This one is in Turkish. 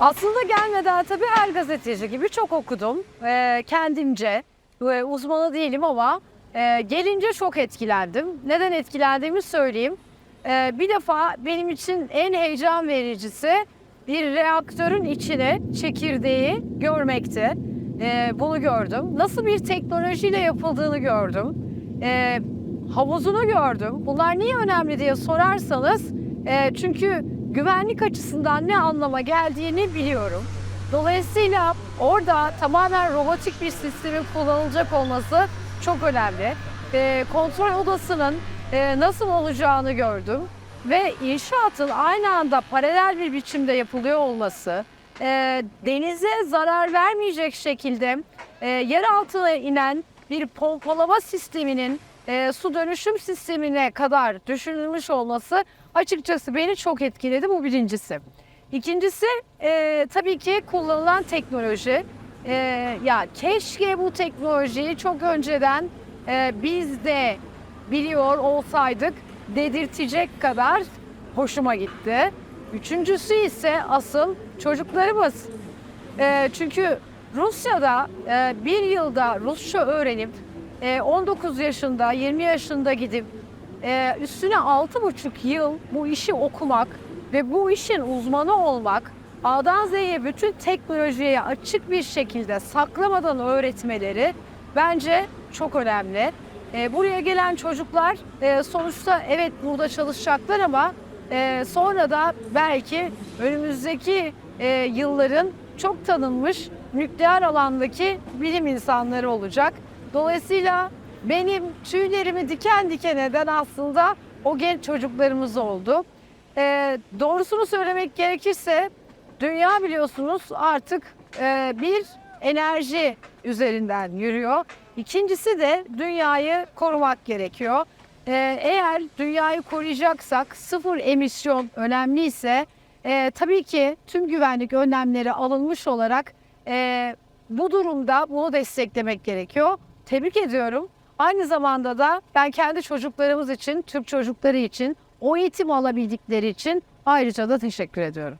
Aslında gelmeden tabii her gazeteci gibi çok okudum. Ee, kendimce. Ve uzmanı değilim ama e, gelince çok etkilendim. Neden etkilendiğimi söyleyeyim. Ee, bir defa benim için en heyecan vericisi bir reaktörün içine çekirdeği görmekti. Ee, bunu gördüm. Nasıl bir teknolojiyle yapıldığını gördüm. Ee, havuzunu gördüm. Bunlar niye önemli diye sorarsanız e, çünkü güvenlik açısından ne anlama geldiğini biliyorum. Dolayısıyla orada tamamen robotik bir sistemin kullanılacak olması çok önemli. E, kontrol odasının e, nasıl olacağını gördüm ve inşaatın aynı anda paralel bir biçimde yapılıyor olması, e, denize zarar vermeyecek şekilde e, yer altına inen bir pompalama sisteminin e, su dönüşüm sistemine kadar düşünülmüş olması açıkçası beni çok etkiledi. Bu birincisi. İkincisi e, tabii ki kullanılan teknoloji. E, ya keşke bu teknolojiyi çok önceden e, biz de biliyor olsaydık dedirtecek kadar hoşuma gitti. Üçüncüsü ise asıl çocuklarımız. E, çünkü Rusya'da e, bir yılda Rusça öğrenip 19 yaşında, 20 yaşında gidip e, üstüne 6,5 yıl bu işi okumak ve bu işin uzmanı olmak, A'dan Z'ye bütün teknolojiye açık bir şekilde saklamadan öğretmeleri bence çok önemli. E, buraya gelen çocuklar e, sonuçta evet burada çalışacaklar ama sonra da belki önümüzdeki yılların çok tanınmış nükleer alandaki bilim insanları olacak. Dolayısıyla benim tüylerimi diken diken eden aslında o genç çocuklarımız oldu. Ee, doğrusunu söylemek gerekirse dünya biliyorsunuz artık e, bir enerji üzerinden yürüyor. İkincisi de dünyayı korumak gerekiyor. Ee, eğer dünyayı koruyacaksak sıfır emisyon önemliyse e, tabii ki tüm güvenlik önlemleri alınmış olarak e, bu durumda bunu desteklemek gerekiyor. Tebrik ediyorum. Aynı zamanda da ben kendi çocuklarımız için, Türk çocukları için o eğitim alabildikleri için ayrıca da teşekkür ediyorum.